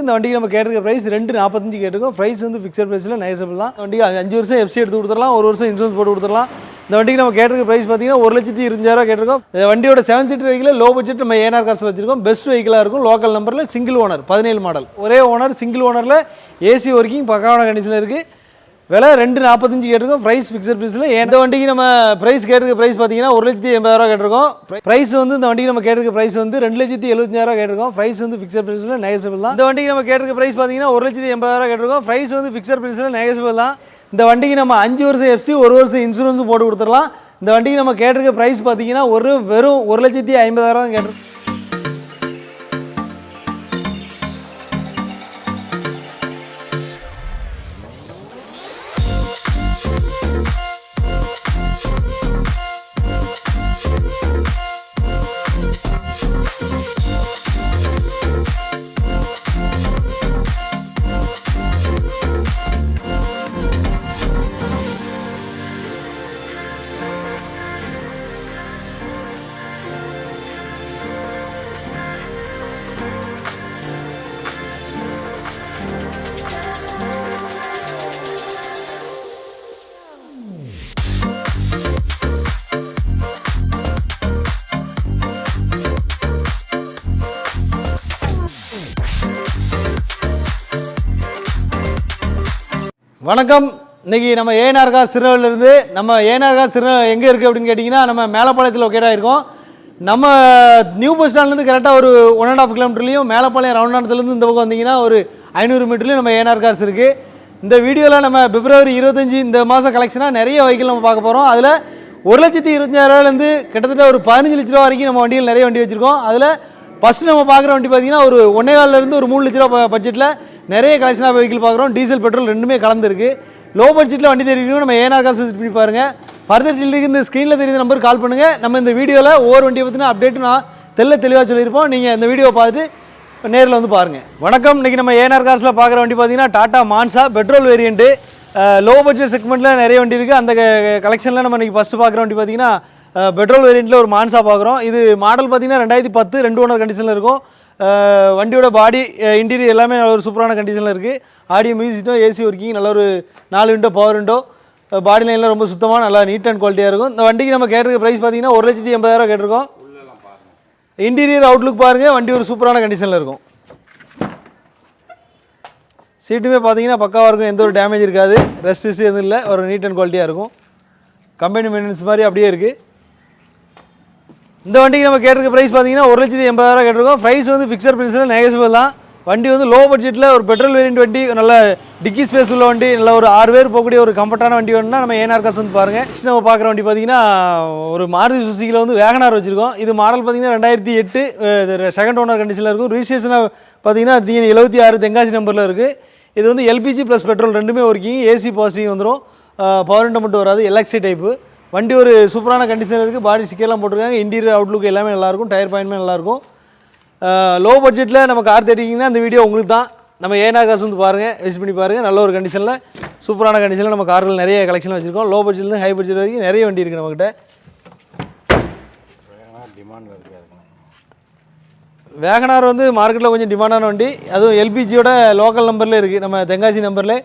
இந்த வண்டிக்கு நம்ம கேட்டிருக்க ப்ரைஸ் ரெண்டு நாற்பத்தஞ்சு கேட்டிருக்கோம். ப்ரைஸ் வந்து ஃபிக்ஸட் ப்ரைஸில் நைசபிள் தான். வண்டிக்கு அஞ்சு வருஷம் எஃப்சி எடுத்து கொடுத்துடலாம் ஒரு வருஷம் இன்சூரன்ஸ் போட்டு கொடுத்துடலாம். இந்த வண்டிக்கு நம்ம கேட்டிருக்க ப்ரைஸ் பார்த்தீங்கன்னா ஒரு லட்சத்தி இருபஞ்சாயிரம் கேட்டிருக்கோம். இந்த வண்டியோட seven seater vehicle low budget நம்ம ஏனார் காசில் வச்சிருக்கோம். பெஸ்ட் வெஹிக்கிளாக இருக்கும். லோக்கல் நம்பரில் சிங்கிள் ஓனர் பதினேழு மாடல் ஒரே ஓனர் சிங்கிள் ஓனரில் ஏசி ஒர்க்கிங் பக்காவான கண்டிஷனில் இருக்குது விலை ரெண்டு நாற்பத்தஞ்சு கேட்டிருக்கோம். ப்ரைஸ் ஃபிக்ஸட் ப்ரைஸில் எந்த வண்டிக்கு நம்ம ப்ரைஸ் கேட்டிருக்க ப்ரைஸ் பார்த்தீங்கன்னா ஒரு லட்சத்தி எண்பதாயிரம் கேட்டிருக்கோம். ப்ரைஸ் வந்து இந்த வண்டிக்கு நம்ம கேட்டிருக்க ப்ரைஸ் வந்து ரெண்டு லட்சத்தி எழுபத்தஞ்சாயிரம் கேட்டிருக்கோம். ப்ரைஸ் வந்து ஃபிக்ஸட் ப்ரைஸில் நெகசிபிள் தான். இந்த வண்டிக்கு நம்ம கேட்டிருக்க ப்ரைஸ் பார்த்தீங்கன்னா ஒரு லட்சத்தி எண்பதாயிரம் கேட்டிருக்கோம். ப்ரைஸ் வந்து ஃபிக்ஸட் ப்ரைஸில் நெகசிபிள் தான். இந்த வண்டிக்கு நம்ம அஞ்சு வருஷம் எஃப்சி ஒரு வருஷம் இன்சூரன்ஸும் போட்டு கொடுத்துடலாம். இந்த வண்டிக்கு நம்ம கேட்டிருக்க ப்ரைஸ் பார்த்தீங்கன்னா ஒரு வெறும் ஒரு லட்சத்தி ஐம்பதாயிரம் கேட்டிருக்கோம். வணக்கம். இன்னைக்கு நம்ம ஏஎன்ஆர் கார் நம்ம ஏஎன்ஆர் சிறு எங்கே இருக்குது அப்படின்னு கேட்டிங்கன்னா நம்ம மேலப்பாளையத்தில் லொக்கேட் இருக்கோம். நம்ம நியூ பஸ் ஸ்டாண்ட்லேருந்து கரெக்டாக ஒரு ஒன் அண்ட் ஆஃப் கிலோமீட்டர்லையும் மேலப்பாளையம் ரவுண்டானத்துலேருந்து இந்த பக்கம் வந்தீங்கன்னா ஒரு ஐநூறு மீட்டர்லையும் நம்ம ஏனார் கார்ஸ் இருக்குது இந்த வீடியோவில் நம்ம பிப்ரவரி இருபத்தஞ்சி இந்த மாதம் கலெக்ஷனாக நிறைய வெஹிக்கிள் நம்ம பார்க்க போகிறோம் அதில் ஒரு லட்சத்தி இருபத்தஞ்சாயிரூவாலேருந்து கிட்டத்தட்ட ஒரு பதினஞ்சு லட்ச ரூபா வரைக்கும் நம்ம வண்டியில் நிறைய வண்டி வச்சுருக்கோம். அதில் ஃபஸ்ட்டு நம்ம பார்க்குற வண்டி பார்த்தீங்கன்னா ஒரு ஒன்றே இருந்து ஒரு மூணு லட்ச ரூபா பட்ஜெட்டில் நிறைய கலெக்ஷன் ஆஃப் வெஹிக்கிள் பார்க்குறோம். டீசல் பெட்ரோல் ரெண்டுமே கலந்துருக்கு. லோ பட்ஜெட்டில் வண்டி தெரியும் நம்ம ஏனா காசு பண்ணி பாருங்கள் ஃபர்தர் டீலுக்கு இந்த ஸ்க்ரீனில் தெரியுற நம்பருக்கு கால் பண்ணுங்கள் நம்ம இந்த வீடியோவில் ஒவ்வொரு வண்டியை பற்றின அப்டேட் நான் தெல்ல தெளிவாக சொல்லியிருப்போம். நீங்கள் இந்த வீடியோவை பார்த்துட்டு நேரில் வந்து பாருங்கள் வணக்கம். இன்றைக்கி நம்ம ஏனார் காசில் பார்க்குற வண்டி பார்த்தீங்கன்னா Tata Manza petrol variant low budget செக்மெண்ட்டில் நிறைய வண்டி இருக்குது அந்த கலெக்ஷனில் நம்ம இன்றைக்கி ஃபஸ்ட்டு பார்க்குற வண்டி பார்த்தீங்கன்னா பெட்ரோல் வேரியண்ட்டில் ஒரு மான்சா பார்க்குறோம். இது மாடல் பார்த்தீங்கன்னா ரெண்டாயிரத்தி பத்து ரெண்டு ஓனர் கண்டிஷனில் இருக்கும். வண்டியோட பாடி இன்டீரியர் எல்லாமே நல்ல ஒரு சூப்பரான கண்டிஷனில் இருக்குது ஆடியோ மியூசிக்கும் ஏசி ஒர்க்கிங் நல்ல ஒரு நாலு விண்டோ பவர் விண்டோ பாடி லைன்லாம் ரொம்ப சுத்தமாக நல்லா நீட் அண்ட் குவாலிட்டியாக இருக்கும். இந்த வண்டிக்கு நம்ம கேட்டிருக்க ப்ரைஸ் பார்த்தீங்கன்னா ஒரு லட்சத்தி எண்பதாயிரம் கேட்டிருக்கோம். இன்டீரியர் அவுட்லுக் பாருங்கள் வண்டி ஒரு சூப்பரான கண்டிஷனில் இருக்கும். சீட்டுமே பார்த்தீங்கன்னா பக்காவாக இருக்கும் எந்த ஒரு டேமேஜ் இருக்காது. ரெஸ்ட் எதுவும் இல்லை ஒரு நீட் அண்ட் குவாலிட்டியாக இருக்கும். கம்பெனி மெயின்டெனன்ஸ் மாதிரி அப்படியே இருக்குது இந்த வண்டிக்கு நம்ம கேட்டிருக்க ப்ரைஸ் பார்த்தீங்கன்னா ஒரு லட்சத்தி எண்பதாயிரம் கேட்டிருக்கோம். ப்ரைஸ் வந்து ஃபிக்ஸட் ப்ரைஸில் நெகசிபிள் தான். வண்டி வந்து லோ பட்ஜெட்டில் ஒரு பெட்ரோல் வேரியன்ட் வண்டி நல்ல டிக்கி ஸ்பேஸ் உள்ள வண்டி நல்ல ஒரு ஆறு பேர் போகக்கூடிய ஒரு கம்ஃபர்ட்டான வண்டி வேணும்னா நம்ம ஏனார் காசு வந்து பாருங்கள் நெக்ஸ்ட் நம்ம பார்க்குற வண்டி பார்த்தீங்கன்னா ஒரு மாருதி சுசுக்கியில் வந்து வேகனார் வச்சுருக்கோம். இது மாடல் பார்த்தீங்கன்னா ரெண்டாயிரத்தி எட்டு செகண்ட் ஓனர் கண்டிஷனில் இருக்கும். ரிஜிஸ்ட்ரேஷனாக பார்த்தீங்கன்னா டிஎன் எழுபத்தி ஆறு தென்காசி நம்பரில் இருக்குது இது வந்து எல்பிஜி ப்ளஸ் பெட்ரோல் ரெண்டுமே ஒர்க்கிங் ஏசி பாசிட்டிவ் வந்துடும் பவர் மட்டும் வராது எல்எக்ஸி டைப்பு வண்டி ஒரு சூப்பரான கண்டிஷனில் இருக்குது பாடி ஸ்டிக்கர்லாம் போட்டிருக்காங்க. இன்டீரியர் அவுட்லுக் எல்லாமே நல்லாயிருக்கும். டயர் பாயிண்ட்மே நல்லாயிருக்கும். லோ பட்ஜெட்டில் நம்ம கார் தேடிங்கன்னா அந்த வீடியோ உங்களுக்கு தான் நம்ம ஏனா காசு வந்து பாருங்கள் விசிட் பண்ணி பாருங்கள் நல்ல ஒரு கண்டிஷனில் சூப்பரான கண்டிஷனில் நம்ம கார்கள் நிறைய கலெக்ஷன் வச்சுருக்கோம். லோ பட்ஜெட்லேருந்து ஹை பட்ஜெட் வரைக்கும் நிறைய வண்டி இருக்குது நம்மக்கிட்ட வேகனார் வந்து மார்க்கெட்டில் கொஞ்சம் டிமாண்டான வண்டி. அதுவும் எல்பிஜியோட லோக்கல் நம்பரில் இருக்குது நம்ம தென்காசி நம்பரில்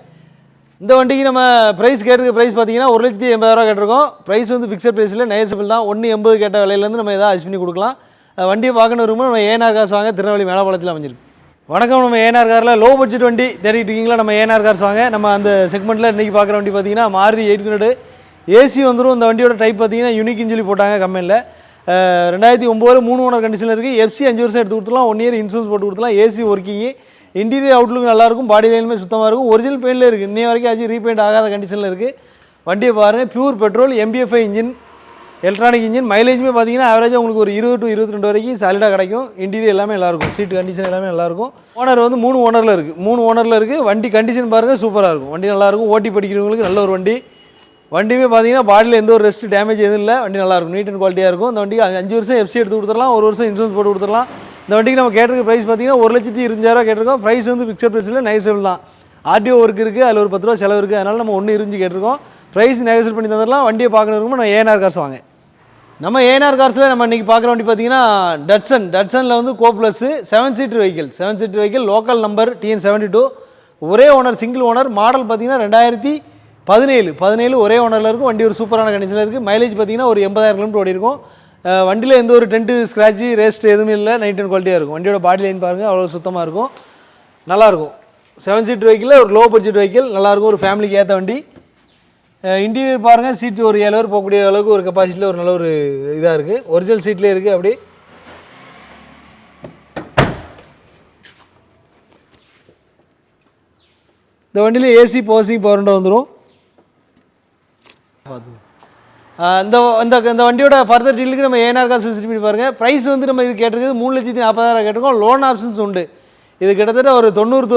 இந்த வண்டிக்கு நம்ம ப்ரைஸ் கேட்டிருக்க ப்ரைஸ் பார்த்தீங்கன்னா ஒரு லட்சத்தி எண்பதாயிரம் கேட்டிருக்கோம். ப்ரைஸ் வந்து ஃபிக்ஸட் ப்ரைஸில் நெகசிபிள் தான். ஒன்று எண்பது கேட்ட விலையிலேருந்து நம்ம எதாவது அட்ஜஸ்ட் பண்ணி கொடுக்கலாம். வண்டியை பார்க்கணும் ரொம்ப நம்ம ஏனார் காசு வாங்க. திருநெல்வேலி மேலப்பாளத்தில் அமைஞ்சிருக்கு. வணக்கம் நம்ம ஏனார் காரில் லோ பட்ஜெட் வண்டி தேடிட்டு இருக்கீங்களா? நம்ம ஏனார் கார்ஸ் வாங்க. நம்ம அந்த செக்மெண்ட்டில் இன்றைக்கி பார்க்குற வண்டி பார்த்தீங்கன்னா மாருதி எயிட் ஹண்ட்ரடு ஏசி வந்துடும் இந்த வண்டியோட டைப் பார்த்தீங்கன்னா யூனிக் சொல்லி போட்டாங்க கம்பெனியில் ரெண்டாயிரத்தி ஒம்பது மூணு ஓனர் கண்டிஷனில் இருக்குது எஃப்சி அஞ்சு வருஷம் எடுத்து கொடுத்துலாம் ஒன் இயர் இன்சூரன்ஸ் போட்டு கொடுத்துலாம் ஏசி ஒர்க்கிங்கு இன்டீரியர் அவுட்லுக்கு நல்லாயிருக்கும் பாடி லைனுமே சுத்தமாக இருக்கும். ஒரிஜினல் பெயிண்டில் இருக்குது இன்னைய வரைக்கும் ஆச்சு ரீபெயிண்ட் ஆகாத கண்டிஷனில் இருக்குது வண்டியை பாருங்கள் pure petrol MPFI engine electronic engine மைலேஜுமே பார்த்தீங்கன்னா ஆவரேஜாக உங்களுக்கு ஒரு இருபது டு இருபத்தி ரெண்டு வரைக்கும் சாலிடாக கிடைக்கும். இன்டீரியர் எல்லாமே நல்லாயிருக்கும். சீட் கண்டிஷன் எல்லாமே நல்லாயிருக்கும். ஓனர் வந்து மூணு ஓனரில் இருக்குது மூணு ஓனரில் இருக்குது வண்டி கண்டிஷன் பாருங்கள் சூப்பராக இருக்கும். வண்டி நல்லாயிருக்கும். ஓட்டி படிக்கிறவங்களுக்கு நல்ல ஒரு வண்டி. வண்டியுமே பார்த்தீங்கன்னா பாடியில் எந்த ஒரு ரெஸ்ட் டேமேஜ் எதுவும் இல்லை. வண்டி நல்லாயிருக்கும். நீட் அண்ட் குவாலிட்டியாக இருக்கும். அந்த வண்டிக்கு அஞ்சு வருஷம் எஃப்சி எடுத்து கொடுத்துடலாம். ஒரு வருஷம் இன்சூரன்ஸ் போட்டு கொடுத்துடலாம். இந்த வண்டிக்கு நம்ம கேட்டிருக்க ப்ரைஸ் பார்த்தீங்கன்னா ஒரு லட்சத்தி இருபதாயிரம் கேட்டிருக்கோம். ப்ரைஸ் வந்து பிக்சர் ப்ரைஸில் நெகசிபிள் தான். ஆர்டிஓ ஒர்க் இருக்குது அதில் ஒரு பத்து ரூபா செலவு இருக்குது அதனால் நம்ம ஒன்று இருந்து கேட்டிருக்கோம். ப்ரைஸ் நெகசிபிள் பண்ணி தந்துடலாம். வண்டியை பார்க்கணும் நம்ம ஏஎன்ஆர் காசு வாங்க. நம்ம ஏஎன்ஆர் கார்ஸில் நம்ம இன்றைக்கி பார்க்குற வண்டி பார்த்தீங்கன்னா டட்சன் டட்சனில் வந்து go plus seven seater vehicle seven seater vehicle local number TN seventy two ஒரே ஓனர் சிங்கிள் ஓனர் மாடல் பார்த்தீங்கன்னா ரெண்டாயிரத்தி பதினேழு. பதினேழு ஒரே ஓனரில் இருக்கும். வண்டி ஒரு சூப்பரான கண்டிஷனில் இருக்குது மைலேஜ் பார்த்தீங்கன்னா ஒரு எண்பதாயிரம் கிலோமீட்டர் ஓடி இருக்கும் வண்டியில் எந்த ஒரு டென்ட்டு ஸ்க்ராட்சு ரேஸ்ட் எதுவுமே இல்லை. நைட் அண்ட் குவாலிட்டியாக இருக்கும். வண்டியோட பாடி லைன் பாருங்கள் அவ்வளோ சுத்தமாக இருக்கும். நல்லாயிருக்கும் செவன் சீட் வெஹிக்கிள் ஒரு லோ பட்ஜெட் வெஹிக்கிள் நல்லாயிருக்கும் ஒரு ஃபேமிலிக்கு ஏற்ற வண்டி. இன்டீரியர் பாருங்கள் சீட்டு ஒரு ஏழு பேர் போகக்கூடிய அளவுக்கு ஒரு கெப்பாசிட்டியில் ஒரு நல்ல ஒரு இதாக இருக்குது ஒரிஜினல் சீட்லேயே இருக்குது அப்படி இந்த வண்டியில் ஏசி போசிங் பவர் வந்துடும் வந்துடும் இந்த இந்த இந்த வண்டியோட ஃபர்தர் டீலுக்கு நம்ம ஏஎன்ஆர் காசு விசிட் பண்ணி பாருங்கள் ப்ரைஸ் வந்து நம்ம இது கேட்டிருக்குது மூணு லட்சத்தி நாற்பதாயிரம் கேட்டிருக்கோம். லோன் ஆப்ஷன்ஸ் உண்டு. இது கிட்டத்தட்ட ஒரு தொண்ணூறு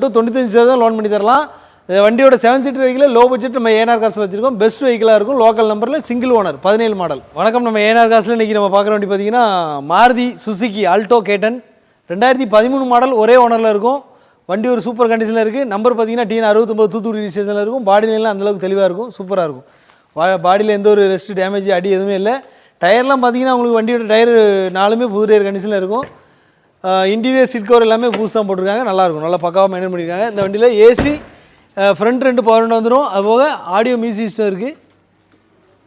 டு தொண்ணூத்தஞ்சு சதவீதம் லோன் பண்ணி தரலாம். இந்த வண்டியோட seven seater vehicle low budget நம்ம ஏனார் காசில் வச்சிருக்கோம். பெஸ்ட் வெஹிக்கிளாக இருக்கும். லோக்கல் நம்பரில் சிங்கிள் ஓனர் பதினேழு மாடல் வணக்கம். நம்ம ஏனார் காசில் இன்றைக்கி நம்ம பார்க்குற வண்டி பார்த்தீங்கன்னா மாருதி சுசுகி ஆல்டோ கேட்டன் ரெண்டாயிரத்தி பதிமூணு மாடல் ஒரே ஓனரில் இருக்கும். வண்டி ஒரு சூப்பர் கண்டிஷனில் இருக்குது நம்பர் பார்த்தீங்கன்னா டிஎன் அறுபத்தொம்பது தூத்துக்குடி ஸ்டேஷனில் இருக்கும். பாடி லைன்லாம் அந்தளவுக்கு தெளிவாக இருக்கும். சூப்பராக இருக்கும். பாடியில் எந்த ஒரு ரெஸ்ட் டேமேஜ் அடி எதுவுமே இல்லை. டயர்லாம் பார்த்தீங்கன்னா உங்களுக்கு வண்டியோட டயர் நாலுமே புது டயர் கண்டிஷனில் இருக்கும். இன்டீரியர் சீட் கவர் எல்லாமே புதுசாக தான் போட்டிருக்காங்க. நல்லாயிருக்கும் நல்லா பக்காவாக மெயின்டைன் பண்ணியிருக்காங்க. இந்த வண்டியில் ஏசி ஃப்ரண்ட் ரெண்டு பவர் விண்டோ வந்துடும் அதுபோக ஆடியோ மியூசிக் சிஸ்டம் இருக்குது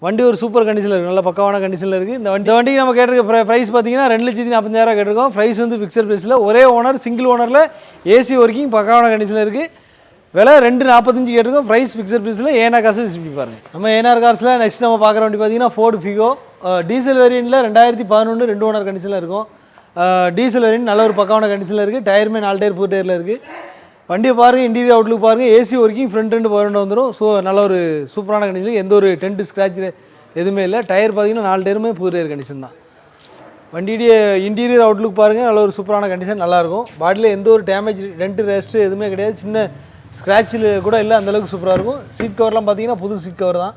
வண்டி ஒரு சூப்பர் கண்டிஷனில் இருக்குது நல்ல பக்காவான கண்டிஷனில் இருக்குது இந்த வண்டி இந்த வண்டிக்கு நம்ம கேட்டிருக்க ப்ரைஸ் பார்த்தீங்கன்னா ரெண்டு லட்சத்தி நாற்பதாயிரம் கேட்டிருக்கோம். ப்ரைஸ் வந்து ஃபிக்ஸட் ப்ரைஸில் ஒரே ஓனர் சிங்கிள் ஓனரில் ஏசி ஒர்க்கிங் பக்காவான கண்டிஷனில் இருக்குது விலை ரெண்டு நாற்பத்தஞ்சு கேட்டிருக்கோம். ப்ரைஸ் ஃபிக்ஸட் ப்ரைஸில் ஏனா காசு விசிட் பாருங்க நம்ம ஏனார் காசில் நெக்ஸ்ட் நம்ம பார்க்குற வண்டி பார்த்தீங்கன்னா ஃபோர்டு ஃபிகோ டீசல் வேரியண்ட்டில் ரெண்டாயிரத்தி பதினொன்று ரெண்டு ஓனர் கண்டிஷனில் இருக்கும். டீசல் வேரியன்ட் நல்ல ஒரு பக்கமான கண்டிஷனில் இருக்குது டயருமே நாலு டயர் புது டயரில் இருக்குது வண்டியை பாருங்கள் இன்டீரியர் அவுட்லுக் பாருங்கள் ஏசி ஒர்க்கிங் ஃப்ரண்ட் ரெண்டு பவர் வந்துடும் ஸோ நல்ல ஒரு சூப்பரான கண்டிஷன் எந்த ஒரு டென்ட் ஸ்க்ராட்ச் எதுவுமே இல்லை. டயர் பார்த்தீங்கன்னா நாலு டயருமே புது டயர் கண்டிஷன் தான். வண்டியுடைய இன்டீரியர் அவுட்லுக் பாருங்கள் நல்ல ஒரு சூப்பரான கண்டிஷன் நல்லாயிருக்கும் பாடியில் எந்த ஒரு டேமேஜ் டென்ட் ரெஸ்ட்டு எதுவுமே கிடையாது. சின்ன ஸ்க்ராட்சில் கூட இல்லை அந்தளவுக்கு சூப்பராக இருக்கும். சீட் கவர்லாம் பார்த்தீங்கன்னா புது சீட் கவர் தான்.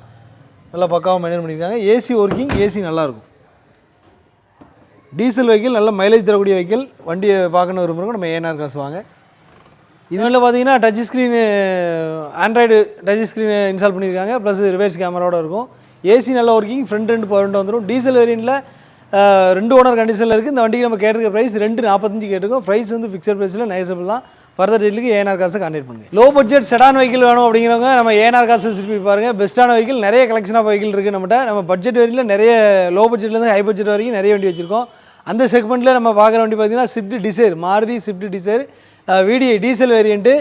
நல்லா பக்காவாக மெயின்டைன் பண்ணியிருக்காங்க. ஏசி ஒர்க்கிங் ஏசி நல்லாயிருக்கும் டீசல் வெஹிக்கிள் நல்ல மைலேஜ் தரக்கூடிய வெஹிக்கிள் வண்டியை பார்க்கணும் விரும்புகிறோம் நம்ம ஏஎன்ஆர் காசு வாங்க. இதில் பார்த்தீங்கன்னா touch screen android touch screen install பண்ணியிருக்காங்க. ப்ளஸ் ரிவர்ஸ் கேமராவோட இருக்கும். ஏசி நல்ல ஒர்க்கிங் ஃப்ரண்ட் ரெண்டு பவர் வந்துடும் டீசல் வேரியண்ட்டில் ரெண்டு ஓனர் கண்டிஷனில் இருக்குது இந்த வண்டிக்கு நம்ம கேட்டிருக்க ப்ரைஸ் ரெண்டு நாற்பத்தஞ்சு கேட்டிருக்கோம். ப்ரைஸ் வந்து ஃபிக்ஸட் ப்ரைஸில் நைசபிள் தான். ஃபர்தர் டீலுக்கு ஏஎன்ஆர் காசை கான்டெக்ட் பண்ணுங்க. லோ பட்ஜெட் செடான் வெஹிக்கிள் வேணும் அப்படிங்கிறவங்க நம்ம ஏஎன்ஆர் காசு திருப்பி பாருங்கள் பெஸ்ட்டான வெஹிக்கிள் நிறைய கலெக்ஷன் ஆஃப் வெஹிக்கிள் இருக்குது நம்மகிட்ட. நம்ம பட்ஜெட் வரையில் நிறைய லோ பட்ஜெட்லேருந்து ஹை பட்ஜெட் வரைக்கும் நிறைய வண்டி வச்சிருக்கோம். அந்த செக்மெண்ட்டில் நம்ம பார்க்குற வண்டி பார்த்தீங்கன்னா Swift Dzire Maruti Swift Dzire VDI diesel variant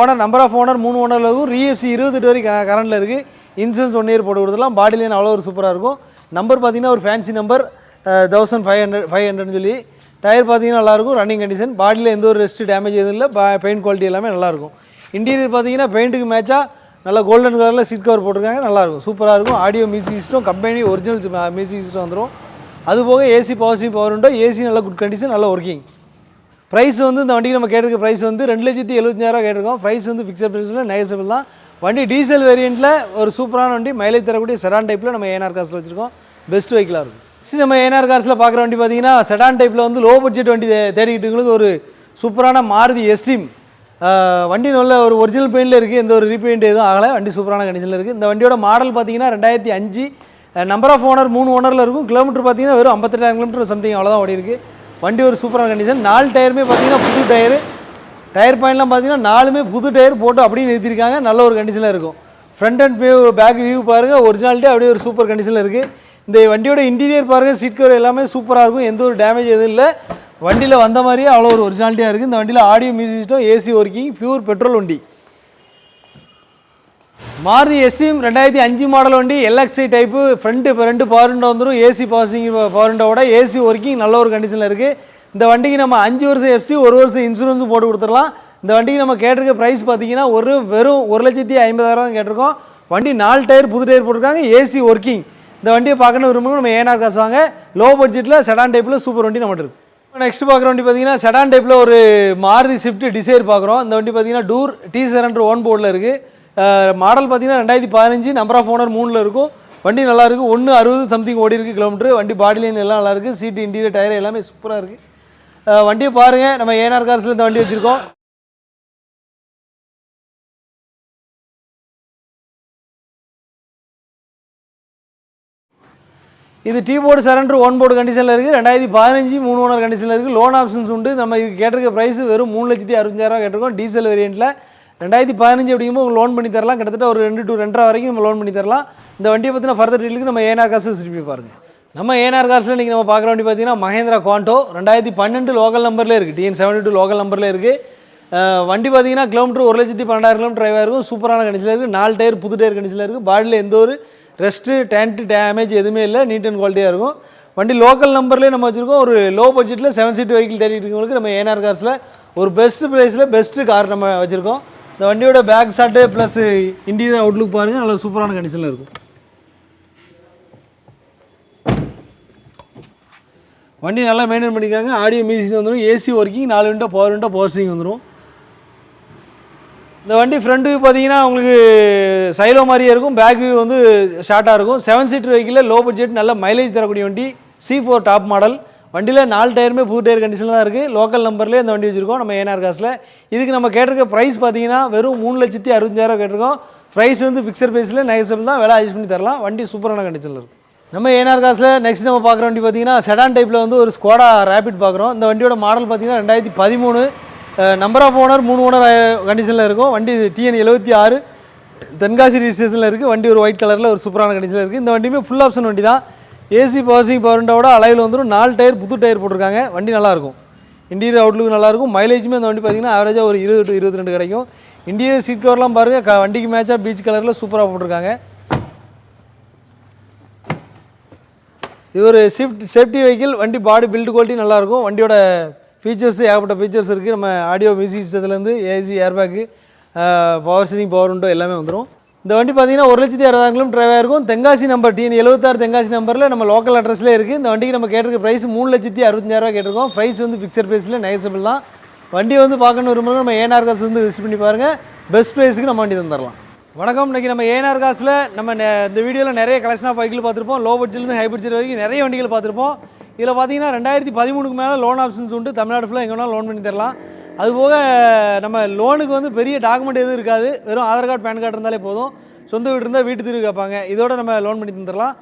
owner number of owner மூணு ஓனரில் இருக்கும். ரிஎஃப்சி இருபத்தெட்டு வரைக்கும் கரண்டில் இருக்குது இன்சூரன்ஸ் ஒன் இயர் போட்டு கொடுத்துலாம் பாடி லைன் அவ்வளோ ஒரு சூப்பராக இருக்கும். நம்பர் பார்த்தீங்கன்னா ஒரு fancy number thousand five hundred five ஹண்ட்ரட்னு சொல்லி டயர் பார்த்தீங்கன்னா நல்லாயிருக்கும். ரன்னிங் கண்டிஷன் பாடியில் எந்த ஒரு ரெஸ்ட்டு டேமேஜ் எதுவும் இல்லை. பெயிண்ட் குவாலிட்டி எல்லாமே நல்லாயிருக்கும். இன்டீரியர் பார்த்தீங்கன்னா பெயிண்ட்டுக்கு மேட்சாக நல்லா கோல்டன் கலரில் சீட் கவர் போட்டிருக்காங்க. நல்லாயிருக்கும். சூப்பராக இருக்கும். Audio music system company original music system வந்துடும் அது போக ஏசி பவர் பவர் உண்டோ. ஏசி நல்ல குட் கண்டிஷன் நல்ல ஒர்க்கிங் ப்ரைஸ் வந்து இந்த வண்டிக்கு நம்ம கேட்டிருக்க ப்ரைஸ் வந்து ரெண்டு லட்சத்தி எழுபத்தஞ்சாயிரம் கேட்டிருக்கோம். ப்ரைஸ் வந்து ஃபிக்ஸட் ப்ரைஸில் நெகசபிள் தான். வண்டி டீசல் வேரியண்ட்டில் ஒரு சூப்பரான வண்டி. மைலேஜ் தரக்கூடிய செரான் டைப்பில் நம்ம ஏஆர் காசில் வச்சுருக்கோம். பெஸ்ட் வெஹிக்கிளாக இருக்கும். சரி நம்ம ஏஆர் கார்ஸில் பார்க்குற வண்டி பார்த்தீங்கன்னா செடான் டைப்பில் வந்து லோ பட்ஜெட் வண்டி தே- தேடிக்கிட்டவங்களுக்கு ஒரு சூப்பரான மாருதி எஸ்டீம் வண்டி நல்ல ஒரு ஒரிஜினல் பெயிண்டில் இருக்குது எந்த ஒரு ரீபெயிண்ட் எதுவும் ஆகலை. வண்டி சூப்பரான கண்டிஷனில் இருக்குது இந்த வண்டியோட மாடல் பார்த்தீங்கன்னா ரெண்டாயிரத்தி அஞ்சு. நம்பர் ஆஃப் ஓனர் மூணு ஓனரில் இருக்கும். கிலோமீட்டர் பார்த்தீங்கன்னா வெறும் ஐம்பத்தெட்டாயிரம் கிலோமீட்டர் சம்திங் அவ்வளோதான் ஓடி இருக்குது வண்டி ஒரு சூப்பரான கண்டிஷன் நாலு டயருமே பார்த்தீங்கன்னா புது டயரு டயர் பாயிண்ட்லாம் பார்த்தீங்கன்னா நாலுமே புது டயர் போட்டு அப்படியே நிறுத்திருக்காங்க நல்ல ஒரு கண்டிஷனில் இருக்கும். Front and view back view பாருங்கள் ஒரிஜினாலிட்டி அப்படியே ஒரு சூப்பர் கண்டிஷனில் இருக்குது இந்த வண்டியோட இன்டீரியர் பாருங்கள் சீட் கவர் எல்லாமே சூப்பராக இருக்கும். எந்த ஒரு டேமேஜ் எதுவும் இல்லை. வண்டியில் வந்த மாதிரியே அவ்வளோ ஒரு ஒரிஜினாலிட்டியாக இருக்குது இந்த வண்டியில் audio music system AC working pure petrol வண்டி. மாருதி எஸ்டிஎம் ரெண்டாயிரத்தி அஞ்சு மாடல் வண்டி எல்எக்ஸி டைப்பு ஃப்ரண்ட்டு இப்போ ரெண்டு பவர் விண்டோ வந்துடும் ஏசி பாசிங் பவர் விண்டோவோட ஏசி ஒர்க்கிங் நல்ல ஒரு கண்டிஷனில் இருக்குது இந்த வண்டிக்கு நம்ம அஞ்சு வருஷம் எஃப்சி ஒரு வருஷம் இன்சூரன்ஸும் போட்டு கொடுத்துடலாம். இந்த வண்டிக்கு நம்ம கேட்டிருக்க ப்ரைஸ் பார்த்தீங்கன்னா ஒரு வெறும் ஒரு லட்சத்தி ஐம்பதாயிரம் கேட்டிருக்கோம். வண்டி நாலு டயர் புது டயர் போட்டிருக்காங்க. ஏசி ஒர்க்கிங் இந்த வண்டியை பார்க்கணும் விரும்பணும் நம்ம ஏனார் காசு வாங்க. லோ பட்ஜெட்டில் செடான் டைப்பில் சூப்பர் வண்டி நம்மகிட்ட இருக்குது நெக்ஸ்ட் பார்க்குற வண்டி பார்த்தீங்கன்னா செடான் டைப்பில் ஒரு மாருதி ஸ்விஃப்ட் டிசைர் பார்க்குறோம். இந்த வண்டி பார்த்தீங்கன்னா டூர் டி செவன் ஓன் போர்டில் இருக்குது மாடல் பார்த்தீங்கன்னா ரெண்டாயிரத்தி பதினஞ்சு நம்பர் ஆஃப் ஓனர் மூணில் இருக்கும். வண்டி நல்லாயிருக்கு ஒன்று அறுபது சம்திங் ஓடி இருக்குது கிலோமீட்டர் வண்டி பாடி லைன் எல்லாம் நல்லாயிருக்கு சீட்டு இன்டீரியர் டயர் எல்லாமே சூப்பராக இருக்குது வண்டியை பாருங்கள் நம்ம ஏனார் கார்ஸில் இந்த வண்டி வச்சுருக்கோம். இது T board surrender one board கண்டிஷனில் இருக்குது ரெண்டாயிரத்தி பதினஞ்சு மூணு ஓனர் கண்டிஷனில் இருக்குது லோன் ஆப்ஷன்ஸ் உண்டு. நம்ம இது கேட்டிருக்க ப்ரைஸ் வெறும் மூணு லட்சத்தி அறுபஞ்சாயிரம் கேட்டிருக்கோம். டீசல் வேரியண்ட்டில் ரெண்டாயிரத்தி பதினஞ்சு அப்படிங்கும்போது உங்களுக்கு லோன் பண்ணி தரலாம். கிட்டத்தட்ட ஒரு ரெண்டு டு ரெண்டரை வரைக்கும் நம்ம லோன் பண்ணி தரலாம். இந்த வண்டியை பற்றின ஃபர்தர் டீலுக்கு நம்ம ஏனார் காசு திருப்பி பாருங்கள் நம்ம ஏனார் காசில் இன்றைக்கி நம்ம பார்க்குற வண்டி பார்த்தீங்கன்னா மகேந்திரா குவாண்டோ ரெண்டாயிரத்தி பன்னெண்டு லோக்கல் நம்பரில் இருக்குது டிஎன் செவன்டி டூ லோக்கல் நம்பரில் இருக்குது வண்டி பார்த்தீங்கன்னா கிலோமீட்டர் ஒரு லட்சத்தி பன்னெண்டாயிரம் கிலோமீட்டர் டிரைவாக இருக்கும். சூப்பரான கண்டிஷனில் இருக்குது நாலு டயர் புது டயர் கண்டிஷனில் இருக்குது பாடியில் எந்த ஒரு ரெஸ்ட்டு டேண்ட்டு டேமேஜ் எதுவுமே இல்லை. நீட் அண்ட் குவாலிட்டியாக இருக்கும். வண்டி லோக்கல் நம்பர்லேயே நம்ம வச்சுருக்கோம். ஒரு லோ பட்ஜெட்டில் செவன் சீட் வெஹிக்கிள் தேடிட்டு இருக்கவங்களுக்கு நம்ம ஏனார் கார்ஸில் ஒரு பெஸ்ட் ப்ரைஸில் பெஸ்ட்டு கார் நம்ம வச்சுருக்கோம். இந்த வண்டியோட back shot plus interior outlook பாருங்கள் நல்ல சூப்பரான கண்டிஷனில் இருக்கும். வண்டி நல்லா மெயின்டைன் பண்ணிக்காங்க. ஆடியோ மியூசிக் வந்துடும் ஏசி ஒர்க்கிங் நாலு விண்டோ பவர் விண்டோ போஸ்டிங் வந்துடும் இந்த வண்டி ஃப்ரண்ட் வியூ பார்த்தீங்கன்னா உங்களுக்கு சைலோ மாதிரியே இருக்கும். பேக் வியூ வந்து ஷார்ட்டாக இருக்கும். செவன் சீட்டர் வெஹிக்கிளில் லோ பட்ஜெட் நல்ல மைலேஜ் தரக்கூடிய வண்டி சி ஃபோர் டாப் மாடல் வண்டியில் நாலு டயருமே புது டயர் கண்டிஷனில் தான் இருக்குது லோக்கல் நம்பர்லேயே இந்த வண்டி வச்சுருக்கோம். நம்ம ஏனார் காசில் இதுக்கு நம்ம கேட்டிருக்க ப்ரைஸ் பார்த்தீங்கன்னா வெறும் மூணு லட்சத்தி அறுபஞ்சாயிரம் கேட்டிருக்கோம். ப்ரைஸ் வந்து ஃபிக்ஸட் ப்ரைஸில் நெகசபிள் தான். விலை அட்ஜஸ்ட் பண்ணி தரலாம். வண்டி சூப்பரான கண்டிஷனில் இருக்கும் நம்ம ஏனார் காசில் நெக்ஸ்ட் நம்ம பார்க்குற வண்டி பார்த்தீங்கன்னா செடான் டைப்பில் வந்து ஒரு ஸ்கோடா ரேபிட் பார்க்குறோம். இந்த வண்டியோட மாடல் பார்த்தீங்கன்னா ரெண்டாயிரத்தி பதிமூணு. நம்பர் ஆஃப் ஓனர் மூணு ஓனர் கண்டிஷனில் இருக்கும். வண்டி டிஎன் எழுபத்தி ஆறு தென்காசி ரிஜிஸ்ட்ரேஷனில் இருக்குது வண்டி ஒரு ஒயிட் கலரில் ஒரு சூப்பரான கண்டிஷனில் இருக்குது இந்த வண்டியுமே ஃபுல் ஆப்ஷன் வண்டி தான். ஏசி பவர்சிங் பவர்ண்டோட அலைவில் வந்துடும் நாலு டயர் புது டயர் போட்டிருக்காங்க. வண்டி நல்லாயிருக்கும் இன்டீரியர் அவுட்லுக்கு நல்லாயிருக்கும் மைலேஜுமே அந்த வண்டி பார்த்தீங்கன்னா ஆவரேஜாக ஒரு இருபது டு இருபத்தி ரெண்டு கிடைக்கும். இன்டீரியர் சீட் கவர்லாம் பாருங்கள் க வண்டிக்கு மேட்சாக பீச் கலரில் சூப்பராக போட்டிருக்காங்க. இது ஒரு ஷிஃப்ட் சேஃப்டி வெஹிக்கிள் வண்டி பாடி பில்டு குவாலிட்டி நல்லாயிருக்கும் வண்டியோட ஃபீச்சர்ஸ் ஏகப்பட்ட ஃபீச்சர்ஸ் இருக்குது நம்ம audio music சிஸ்டத்துலேருந்து AC airbag power steering power window எல்லாமே வந்துடும் இந்த வண்டி பார்த்தீங்கன்னா ஒரு லட்சத்தி அறுபதாயிரம் கிலோமீட்டர் இருக்கும் தென்காசி நம்பர் டிஎன் எழுபத்தாறு தென்காசி நம்பரில் நம்ம லோக்கல் அட்ரஸில் இருக்குது இந்த வண்டிக்கு நம்ம கேட்டிருக்க ப்ரைஸ் மூணு லட்சத்தி அறுபத்தஞ்சாயிரம் கேட்டிருக்கோம். ப்ரைஸ் வந்து ஃபிக்ஸட் ப்ரைஸில் நெகசபிள் தான். வண்டி வந்து பார்க்கணும் விரும்புகிறோம் நம்ம ஏனார் காசு வந்து விசிட் பண்ணி பாருங்கள் பெஸ்ட் ப்ரைஸுக்கு நம்ம வண்டி தந்துடலாம் வணக்கம். இன்றைக்கி நம்ம ஏனார் காசில் நம்ம இந்த வீடியோவில் நிறைய கலெக்ஷன் ஆஃப் வெஹிக்கிள் பார்த்துருப்போம். லோ பட்ஜெட்லேருந்து ஹை பட்ஜெட் வரைக்கும் நிறைய வண்டிகள் பார்த்துருப்போம். இதில் பார்த்தீங்கன்னா ரெண்டாயிரத்தி பதிமூணுக்கு மேலே லோன் ஆப்ஷன்ஸ் உண்டு. தமிழ்நாடு ஃபுல்லாக எங்கே வேணாலும் லோன் பண்ணி தரலாம். அதுபோக நம்ம லோனுக்கு வந்து பெரிய டாக்குமெண்ட் எதுவும் இருக்காது. வெறும் ஆதார் கார்டு பேன் கார்டு இருந்தாலே போதும். சொந்த வீடு இருந்தால் வீட்டு தீர்வு கேட்பாங்க இதோட நம்ம லோன் பண்ணி தந்துடலாம்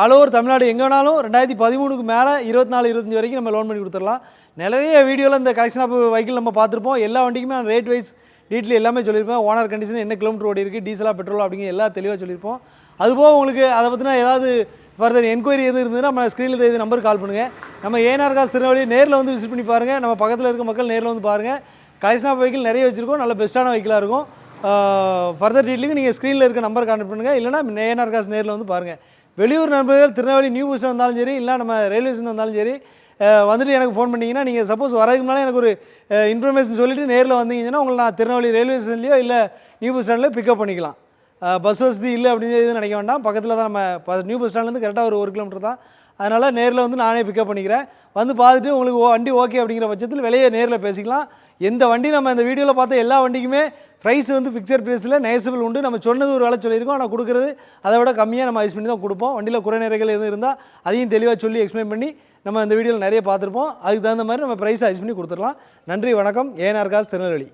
ஆல் ஓவர் தமிழ்நாடு எங்கே வேணாலும் ரெண்டாயிரத்தி பதிமூணுக்கு மேலே இருபத்தி நாலு இருபத்தஞ்சி வரைக்கும் நம்ம லோன் பண்ணி கொடுத்துடலாம் நிறைய வீடியோவில் இந்த கலெக்ஷன் ஆஃப் வெஹிக்கிள் நம்ம பார்த்துருப்போம். எல்லா வண்டிக்குமே நான் ரேட் வைஸ் டீட்டெயில் எல்லாமே சொல்லியிருப்பேன். ஓனர் கண்டிஷன் என்ன கிலோமீட்டர் ஓடி இருக்குது டீசலாக பெட்ரோல் அப்படிங்கிற எல்லாம் தெளிவாக சொல்லியிருப்போம். அதுபோக உங்களுக்கு அதை பற்றினா ஏதாவது ஃபர்தர் என்கொயரி எதுவும் இருந்ததுன்னா நம்ம ஸ்க்ரீனில் தெரியுது நம்பருக்கு கால் பண்ணுங்கள் நம்ம ஏனார் காசு திருநெல்வேலி நேரில் வந்து விசிட் பண்ணி பாருங்கள் நம்ம பக்கத்தில் இருக்க மக்கள் நேரில் வந்து பாருங்கள் கலெக்ஷன் ஆஃப் வெஹிக்கிள் நிறைய வச்சுருக்கோம். நல்ல பெஸ்ட்டான வெஹிக்கிளாக இருக்கும். ஃபர்தர் டீட்டெயிலுக்கு நீங்கள் ஸ்க்ரீனில் இருக்க நம்பர் கான்டாக்ட் பண்ணுங்கள் இல்லைனா ஏனார் காசு நேரில் வந்து பாருங்கள் வெளியூர் நண்பர்கள் திருநெல்வேலி நியூ பஸ் வந்தாலும் சரி இல்லை நம்ம ரயில்வே ஸ்டேஷன் வந்தாலும் சரி வந்துட்டு எனக்கு ஃபோன் பண்ணிங்கன்னா நீங்கள் சப்போஸ் வரதுக்கு முன்னாடி எனக்கு ஒரு இன்ஃபர்மேஷன் சொல்லிவிட்டு நேரில் வந்தீங்கன்னா உங்களை நான் திருநெல்வேலி ரயில்வே ஸ்டேஷன்லேயோ இல்லை நியூ பஸ் ஸ்டாண்ட்லேயோ பிக்கப் பண்ணிக்கலாம். பஸ் வசதி இல்லை அப்படின்னு எதுவும் நினைக்க வேண்டாம். பக்கத்தில் தான் நம்ம நியூ பஸ் ஸ்டாண்ட்லேருந்து கரெக்டாக ஒரு ஒரு கிலோமீட்டர் தான். அதனால் நேரில் வந்து நானே பிக்கப் பண்ணிக்கிறேன். வந்து பார்த்துட்டு உங்களுக்கு ஓ- வண்டி ஓகே அப்படிங்கிற பட்சத்தில் வெளியே நேரில் பேசிக்கலாம். எந்த வண்டி நம்ம இந்த வீடியோவில் பார்த்தா எல்லா வண்டிக்குமே ப்ரைஸ் வந்து ஃபிக்ஸட் ப்ரைஸில் நேசபிள் உண்டு. நம்ம சொன்னது ஒரு வேலை சொல்லியிருக்கோம். ஆனால் கொடுக்குறது அதை விட கம்மியாக நம்ம ஐஸ் பண்ணி தான் கொடுப்போம். வண்டியில் குறை நிறைகள் எதுவும் இருந்தால் அதையும் தெளிவாக சொல்லி எக்ஸ்பிளைன் பண்ணி நம்ம இந்த வீடியோவில் நிறைய பார்த்துருப்போம். அதுக்கு தகுந்த மாதிரி நம்ம ப்ரைஸ் ஐஸ் பண்ணி கொடுத்துடலாம். நன்றி வணக்கம். ஏஎன்ஆர் காசு திருநெல்வேலி.